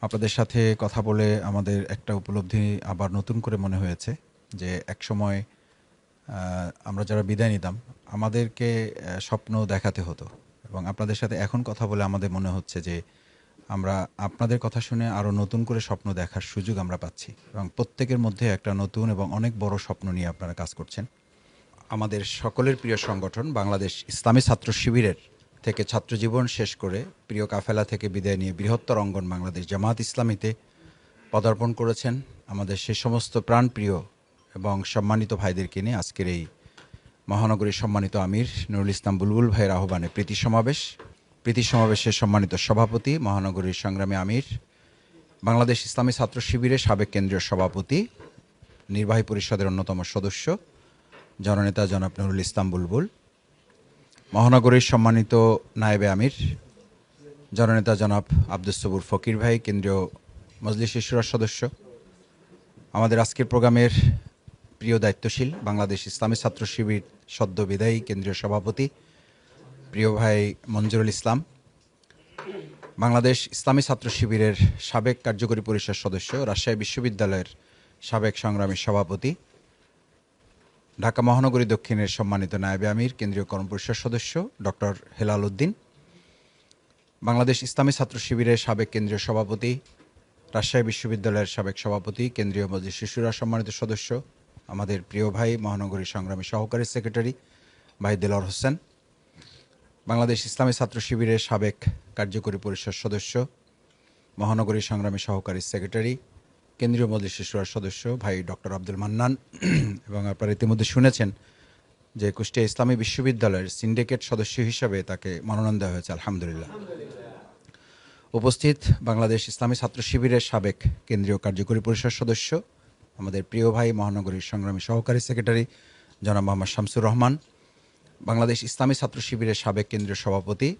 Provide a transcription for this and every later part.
আপনাদের সাথে কথা বলে আমাদের একটা উপলব্ধি আবার নতুন করে মনে হয়েছে যে এক সময় আমরা যারা বিদায় নিতাম, আমাদেরকে স্বপ্ন দেখাতে হতো। এবং আপনাদের সাথে এখন কথা বলে আমাদের মনে হচ্ছে যে আমরা আপনাদের কথা শুনে আরও নতুন করে স্বপ্ন দেখার সুযোগ আমরা পাচ্ছি। এবং প্রত্যেকের মধ্যে একটা নতুন এবং অনেক বড় স্বপ্ন নিয়ে আপনারা কাজ করছেন। আমাদের সকলের প্রিয় সংগঠন বাংলাদেশ ইসলামী ছাত্র শিবিরের থেকে ছাত্র জীবন শেষ করে প্রিয় কাফেলা থেকে বিদায় নিয়ে বৃহত্তর অঙ্গন বাংলাদেশ জামাত ইসলামীতে পদার্পণ করেছেন আমাদের সে সমস্ত প্রাণপ্রিয় এবং সম্মানিত ভাইদেরকে নিয়ে আজকের এই মহানগরীর সম্মানিত আমির নুরুল ইসলাম বুলবুল ভাইয়ের আহ্বানে প্রীতি সমাবেশ। প্রীতি সমাবেশের সম্মানিত সভাপতি, মহানগরীর সংগ্রামী আমির, বাংলাদেশ ইসলামী ছাত্র শিবিরের সাবেক কেন্দ্রীয় সভাপতি, নির্বাহী পরিষদের অন্যতম সদস্য, জননেতা জনাব নুরুল ইসলাম বুলবুল মহানগরীর সম্মানিত নায়েবে আমির, জননেতা জনাব আব্দুস সবুর ফকির ভাই, কেন্দ্রীয় মজলিস শিশুরার সদস্য। আমাদের আজকের প্রোগ্রামের প্রিয় দায়িত্বশীল বাংলাদেশ ইসলামী ছাত্র শিবির সদ্য বিদায়ী কেন্দ্রীয় সভাপতি প্রিয় ভাই মঞ্জুরুল ইসলাম, বাংলাদেশ ইসলামী ছাত্র শিবিরের সাবেক কার্যকরী পরিষদ সদস্য, রাজশাহী বিশ্ববিদ্যালয়ের সাবেক সংগ্রামী সভাপতি ঢাকা মহানগরী দক্ষিণের সম্মানিত নায়েবে আমির, কেন্দ্রীয় কর্মপরিষদ সদস্য ডক্টর হেলাল উদ্দিন, বাংলাদেশ ইসলামী ছাত্র শিবিরের সাবেক কেন্দ্রীয় সভাপতি, রাজশাহী বিশ্ববিদ্যালয়ের সাবেক সভাপতি, কেন্দ্রীয় মজলিস শিশুরা সম্মানিত সদস্য, আমাদের প্রিয় ভাই, মহানগরী সংগ্রামী সহকারী সেক্রেটারি ভাই দেলর হোসেন, বাংলাদেশ ইসলামী ছাত্র শিবিরের সাবেক কার্যকরী পরিষদ সদস্য, মহানগরী সংগ্রামী সহকারী সেক্রেটারি কেন্দ্রীয় মজলিস সদস্য ভাই ডক্টর আব্দুল মান্নান। এবং আপনারা ইতিমধ্যে শুনেছেন যে কুষ্টিয়া ইসলামী বিশ্ববিদ্যালয়ের সিন্ডিকেট সদস্য হিসাবে তাকে মনোনয়ন দেওয়া হয়েছে, আলহামদুলিল্লাহ। উপস্থিত বাংলাদেশ ইসলামী ছাত্র শিবিরের সাবেক কেন্দ্রীয় কার্যকরী পরিষদ সদস্য, আমাদের প্রিয় ভাই মহানগরীর সংগ্রামী সহকারী সেক্রেটারি জনাব মোহাম্মদ শামসুর রহমান, বাংলাদেশ ইসলামী ছাত্র শিবিরের সাবেক কেন্দ্রীয় সভাপতি,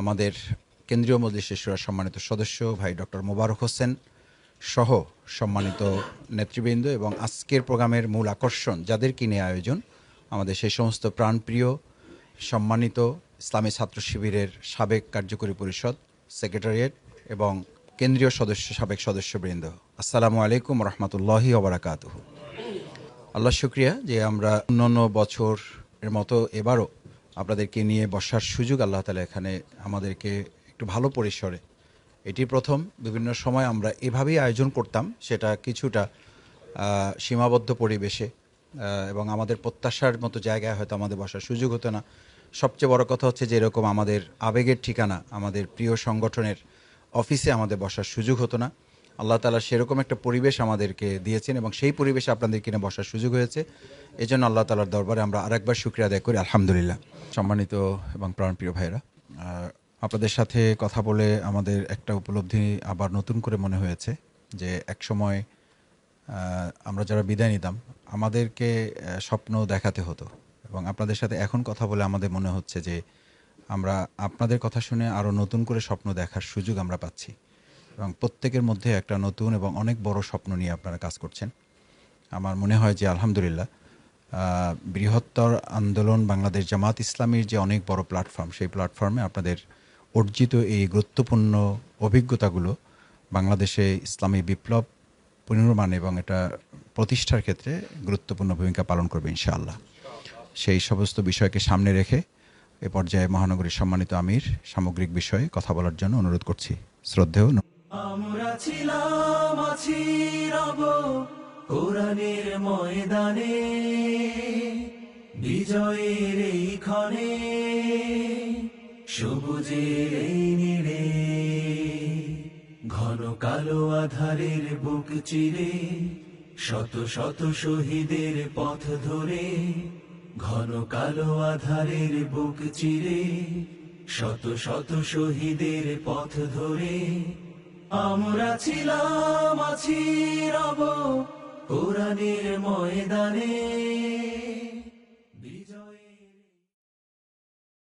আমাদের কেন্দ্রীয় মজলিস শিশুরা সম্মানিত সদস্য ভাই ডক্টর মোবারক হোসেন সহ সম্মানিত নেতৃবৃন্দ এবং আজকের প্রোগ্রামের মূল আকর্ষণ যাদেরকে নিয়ে আয়োজন, আমাদের সেই সমস্ত প্রাণপ্রিয়, সম্মানিত ইসলামী ছাত্র শিবিরের সাবেক কার্যকরী পরিষদ, সেক্রেটারিয়েট এবং কেন্দ্রীয় সদস্য, সাবেক সদস্যবৃন্দ। আসসালামু আলাইকুম রহমতুল্লাহি ওবরাকাতুহ। আল্লাহ শুক্রিয়া যে আমরা অন্যান্য বছর এর মতো এবারও আপনাদেরকে নিয়ে বসার সুযোগ আল্লাহ তালা এখানে আমাদেরকে একটু ভালো পরিসরে এটি প্রথম। বিভিন্ন সময় আমরা এভাবেই আয়োজন করতাম, সেটা কিছুটা সীমাবদ্ধ পরিবেশে এবং আমাদের প্রত্যাশার মতো জায়গায় হয়তো আমাদের বসার সুযোগ হতো না। সবচেয়ে বড় কথা হচ্ছে যে এরকম আমাদের আবেগের ঠিকানা, আমাদের প্রিয় সংগঠনের অফিসে আমাদের বসার সুযোগ হতো না। আল্লাহ তালা সেরকম একটা পরিবেশ আমাদেরকে দিয়েছেন এবং সেই পরিবেশে আপনাদের কিনে বসার সুযোগ হয়েছে। এই জন্য আল্লাহ তালার দরবারে আমরা আরেকবার শুক্রিয়া আদায় করি, আলহামদুলিল্লাহ। সম্মানিত এবং প্রাণপ্রিয় ভাইরা আপনাদের সাথে কথা বলে আমাদের একটা উপলব্ধি আবার নতুন করে মনে হয়েছে, যে এক সময় আমরা যারা বিদায় নিতাম, আমাদেরকে স্বপ্ন দেখাতে হতো। এবং আপনাদের সাথে এখন কথা বলে আমাদের মনে হচ্ছে যে, আমরা আপনাদের কথা শুনে আরও নতুন করে স্বপ্ন দেখার সুযোগ আমরা পাচ্ছি। এবং প্রত্যেকের মধ্যে একটা নতুন এবং অনেক বড় স্বপ্ন নিয়ে আপনারা কাজ করছেন। আমার মনে হয় যে আলহামদুলিল্লাহ বৃহত্তর আন্দোলন বাংলাদেশ জামাত ইসলামীর যে অনেক বড় প্ল্যাটফর্ম, সেই প্ল্যাটফর্মে আপনাদের অর্জিত এই গুরুত্বপূর্ণ অভিজ্ঞতাগুলো বাংলাদেশে ইসলামী বিপ্লব পুনর্মান এবং এটা প্রতিষ্ঠার ক্ষেত্রে গুরুত্বপূর্ণ ভূমিকা পালন করবে ইনশাআল্লাহ। সেই সমস্ত বিষয়কে সামনে রেখে এ পর্যায়ে মহানগরীর সম্মানিত আমির সামগ্রিক বিষয়ে কথা বলার জন্য অনুরোধ করছি। শ্রদ্ধেয় আমরা ছিলাম, আছি রব কোরআনের ময়দানে, বিজয়ের এই ক্ষণে। নীড়ে, ঘন কালো আধারের বুক চিরে, শত শত শহীদের পথ ধরে, ঘন কালো আধারের বুক চিরে, শত শত শহীদের পথ ধরে। আমরা ছিলাম, আছি রব কোরআনের ময়দানে।